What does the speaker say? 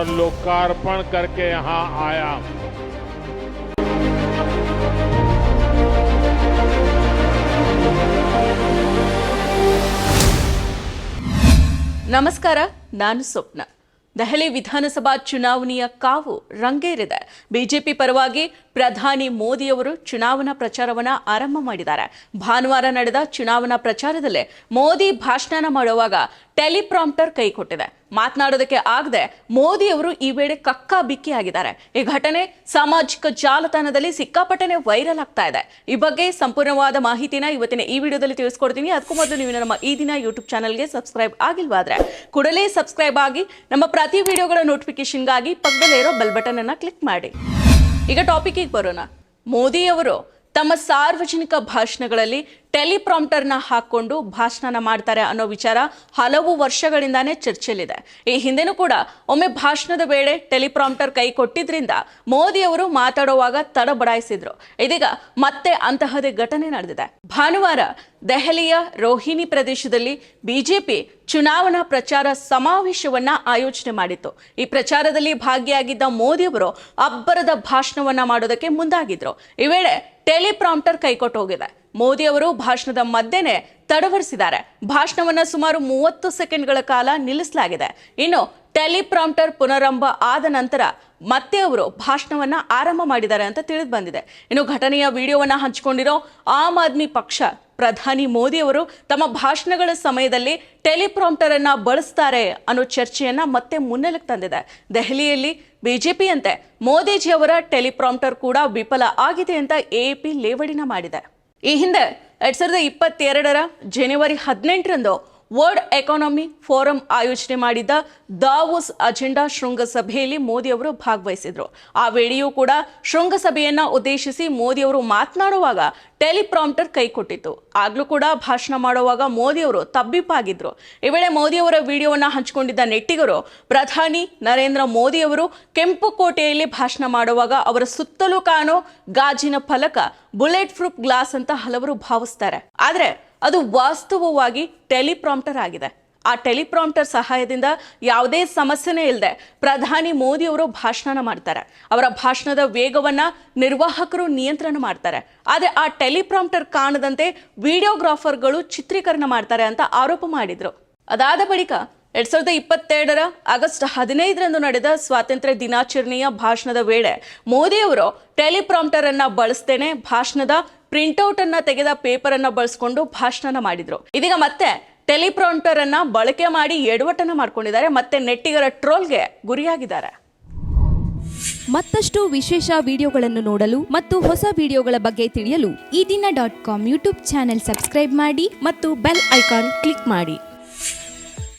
और लोकार्पण करके यहाँ आया ನಮಸ್ಕಾರ ನಾನು ಸ್ವಪ್ನ ದೆಹಲಿ ವಿಧಾನಸಭಾ ಚುನಾವಣೆಯ ಕಾವು ರಂಗೇರಿದೆ ಬಿಜೆಪಿ ಪರವಾಗಿ ಪ್ರಧಾನಿ ಮೋದಿಯವರು ಚುನಾವಣಾ ಪ್ರಚಾರವನ್ನ ಆರಂಭ ಮಾಡಿದ್ದಾರೆ ಭಾನುವಾರ ನಡೆದ ಚುನಾವಣಾ ಪ್ರಚಾರದಲ್ಲಿ ಮೋದಿ ಭಾಷಣ ಮಾಡುವಾಗ ಟೆಲಿಪ್ರಾಂಪ್ಟರ್ ಕೈ ಕೊಟ್ಟಿದೆ. ಮಾತನಾಡೋದಕ್ಕೆ ಆಗದೆ ಮೋದಿ ಅವರು ಈ ವೇಳೆ ಕಕ್ಕಾ ಬಿಕ್ಕಿ ಆಗಿದ್ದಾರೆ ಈ ಘಟನೆ ಸಾಮಾಜಿಕ ಜಾಲತಾಣದಲ್ಲಿ ಸಿಕ್ಕಾಪಟ್ಟನೆ ವೈರಲ್ ಆಗ್ತಾ ಇದೆ. ಈ ಬಗ್ಗೆ ಸಂಪೂರ್ಣವಾದ ಮಾಹಿತಿನ ಇವತ್ತಿನ ಈ ವಿಡಿಯೋದಲ್ಲಿ ತಿಳಿಸ್ಕೊಡ್ತೀನಿ. ಅದಕ್ಕೂ ಮೊದಲು ನೀವು ನಮ್ಮ ಈ ದಿನ ಯೂಟ್ಯೂಬ್ ಚಾನಲ್ಗೆ ಸಬ್ಸ್ಕ್ರೈಬ್ ಆಗಿಲ್ವಾದ್ರೆ ಕೂಡಲೇ ಸಬ್ಸ್ಕ್ರೈಬ್ ಆಗಿ ನಮ್ಮ ಪ್ರತಿ ವಿಡಿಯೋಗಳ ನೋಟಿಫಿಕೇಶನ್ಗಾಗಿ ಪಕ್ಕದಲ್ಲೇ ಇರೋ ಬೆಲ್ ಬಟನ್ ಅನ್ನ ಕ್ಲಿಕ್ ಮಾಡಿ. ಈಗ ಟಾಪಿಕ್ಗೆ ಬರೋಣ. ಮೋದಿಯವರು ತಮ್ಮ ಸಾರ್ವಜನಿಕ ಭಾಷಣಗಳಲ್ಲಿ ಟೆಲಿಪ್ರಾಂಪ್ಟರ್ನ ಹಾಕೊಂಡು ಭಾಷಣನ ಮಾಡ್ತಾರೆ ಅನ್ನೋ ವಿಚಾರ ಹಲವು ವರ್ಷಗಳಿಂದಾನೇ ಚರ್ಚೆಯಲ್ಲಿದೆ. ಈ ಹಿಂದೆನೂ ಕೂಡ ಒಮ್ಮೆ ಭಾಷಣದ ವೇಳೆ ಟೆಲಿಪ್ರಾಂಪ್ಟರ್ ಕೈ ಕೊಟ್ಟಿದ್ರಿಂದ ಮೋದಿಯವರು ಮಾತಾಡುವಾಗ ತಡಬಡಾಯಿಸಿದ್ರು. ಇದೀಗ ಮತ್ತೆ ಅಂತಹದೇ ಘಟನೆ ನಡೆದಿದೆ. ಭಾನುವಾರ ದೆಹಲಿಯ ರೋಹಿಣಿ ಪ್ರದೇಶದಲ್ಲಿ ಬಿಜೆಪಿ ಚುನಾವಣಾ ಪ್ರಚಾರ ಸಮಾವೇಶವನ್ನ ಆಯೋಜನೆ ಮಾಡಿತ್ತು. ಈ ಪ್ರಚಾರದಲ್ಲಿ ಭಾಗಿಯಾಗಿದ್ದ ಮೋದಿಯವರು ಅಬ್ಬರದ ಭಾಷಣವನ್ನ ಮಾಡೋದಕ್ಕೆ ಮುಂದಾಗಿದ್ರು. ಈ ವೇಳೆ ಟೆಲಿಪ್ರಾಂಪ್ಟರ್ ಕೈಕೊಟ್ಟೋಗಿದೆ ಮೋದಿ ಅವರು ಭಾಷಣದ ಮಧ್ಯೆನೆ ತಡವರಿಸಿದ್ದಾರೆ. ಭಾಷಣವನ್ನ ಸುಮಾರು ಮೂವತ್ತು ಸೆಕೆಂಡ್ಗಳ ಕಾಲ ನಿಲ್ಲಿಸಲಾಗಿದೆ. ಇನ್ನು ಟೆಲಿಪ್ರಾಂಪ್ಟರ್ ಪುನರಂಭ ಆದ ನಂತರ ಮತ್ತೆ ಅವರು ಭಾಷಣವನ್ನ ಆರಂಭ ಮಾಡಿದ್ದಾರೆ ಅಂತ ತಿಳಿದು ಬಂದಿದೆ. ಇನ್ನು ಘಟನೆಯ ವಿಡಿಯೋವನ್ನ ಹಂಚಿಕೊಂಡಿರೋ ಆಮ್ ಆದ್ಮಿ ಪಕ್ಷ ಪ್ರಧಾನಿ ಮೋದಿ ಅವರು ತಮ್ಮ ಭಾಷಣಗಳ ಸಮಯದಲ್ಲಿ ಟೆಲಿಪ್ರಾಂಪ್ಟರ್ ಅನ್ನ ಬಳಸ್ತಾರೆ ಅನ್ನೋ ಚರ್ಚೆಯನ್ನ ಮತ್ತೆ ಮುನ್ನೆಲೆಗೆ ತಂದಿದೆ. ದೆಹಲಿಯಲ್ಲಿ ಬಿಜೆಪಿಯಂತೆ ಮೋದಿಜಿಯವರ ಟೆಲಿಪ್ರಾಂಪ್ಟರ್ ಕೂಡ ವಿಫಲ ಆಗಿದೆ ಅಂತ ಎಪಿ ಲೇವಡಿನ ಮಾಡಿದೆ. ಈ ಹಿಂದೆ ಎರಡ್ ಸಾವಿರದ ಇಪ್ಪತ್ತೆರಡರ ಜನವರಿ ಹದಿನೆಂಟರಂದು ವರ್ಲ್ಡ್ ಎಕಾನಮಿ ಫೋರಂ ಆಯೋಜನೆ ಮಾಡಿದ್ದ ದಾವೋಸ್ ಅಜೆಂಡಾ ಶೃಂಗಸಭೆಯಲ್ಲಿ ಮೋದಿ ಅವರು ಭಾಗವಹಿಸಿದರು. ಆ ವೇಳೆಯೂ ಕೂಡ ಶೃಂಗಸಭೆಯನ್ನ ಉದ್ದೇಶಿಸಿ ಮೋದಿ ಅವರು ಮಾತನಾಡುವಾಗ ಟೆಲಿಪ್ರಾಂಪ್ಟರ್ ಕೈ ಕೊಟ್ಟಿತ್ತು. ಆಗ್ಲೂ ಕೂಡ ಭಾಷಣ ಮಾಡುವಾಗ ಮೋದಿ ಅವರು ತಬ್ಬಿಪ್ಪಾಗಿದ್ರು ಈ ವೇಳೆ ಮೋದಿ ಅವರ ವಿಡಿಯೋವನ್ನ ಹಂಚಿಕೊಂಡಿದ್ದ ನೆಟ್ಟಿಗರು, ಪ್ರಧಾನಿ ನರೇಂದ್ರ ಮೋದಿ ಅವರು ಕೆಂಪು ಕೋಟೆಯಲ್ಲಿ ಭಾಷಣ ಮಾಡುವಾಗ ಅವರ ಸುತ್ತಲೂ ಕಾಣೋ ಗಾಜಿನ ಫಲಕ ಬುಲೆಟ್ ಪ್ರೂಫ್ ಗ್ಲಾಸ್ ಅಂತ ಹಲವರು ಭಾವಿಸ್ತಾರೆ. ಆದ್ರೆ ಅದು ವಾಸ್ತವವಾಗಿ ಟೆಲಿಪ್ರಾಂಪ್ಟರ್ ಆಗಿದೆ. ಆ ಟೆಲಿಪ್ರಾಂಪ್ಟರ್ ಸಹಾಯದಿಂದ ಯಾವುದೇ ಸಮಸ್ಯೆನೇ ಇಲ್ಲದೆ ಪ್ರಧಾನಿ ಮೋದಿ ಅವರು ಭಾಷಣ ಮಾಡ್ತಾರೆ. ಅವರ ಭಾಷಣದ ವೇಗವನ್ನು ನಿರ್ವಾಹಕರು ನಿಯಂತ್ರಣ ಮಾಡ್ತಾರೆ. ಆದರೆ ಆ ಟೆಲಿಪ್ರಾಂಪ್ಟರ್ ಕಾಣದಂತೆ ವಿಡಿಯೋಗ್ರಾಫರ್ಗಳು ಚಿತ್ರೀಕರಣ ಮಾಡ್ತಾರೆ ಅಂತ ಆರೋಪ ಮಾಡಿದರು. ಅದಾದ ಬಳಿಕ ಎರಡ್ ಸಾವಿರದ ಇಪ್ಪತ್ತೆರಡರ ಆಗಸ್ಟ್ ಹದಿನೈದರಂದು ನಡೆದ ಸ್ವಾತಂತ್ರ್ಯ ದಿನಾಚರಣೆಯ ಭಾಷಣದ ವೇಳೆ ಮೋದಿಯವರು ಟೆಲಿಪ್ರಾಂಪ್ಟರ್ ಬಳಸ್ತೇನೆ ಭಾಷಣದ ಪ್ರಿಂಟ್ಔಟ್ ಅನ್ನ ತೆಗೆದ ಪೇಪರ್ ಅನ್ನ ಬಳಸ್ಕೊಂಡು ಭಾಷಣ ಮಾಡಿದ್ರು. ಇದೀಗ ಮತ್ತೆ ಟೆಲಿಪ್ರಾಂಟರ್ ಅನ್ನ ಬಳಕೆ ಮಾಡಿ ಎಡವಟನ ಮಾಡ್ಕೊಂಡಿದ್ದಾರೆ. ಮತ್ತೆ ನೆಟ್ಟಿಗರ ಟ್ರೋಲ್ಗೆ ಗುರಿಯಾಗಿದ್ದಾರೆ. ಮತ್ತಷ್ಟು ವಿಶೇಷ ವಿಡಿಯೋಗಳನ್ನು ನೋಡಲು ಮತ್ತು ಹೊಸ ವಿಡಿಯೋಗಳ ಬಗ್ಗೆ ತಿಳಿಯಲು Ee Dina dot com YouTube channel subscribe ಮಾಡಿ ಮತ್ತು ಬೆಲ್ ಐಕಾನ್ ಕ್ಲಿಕ್ ಮಾಡಿ.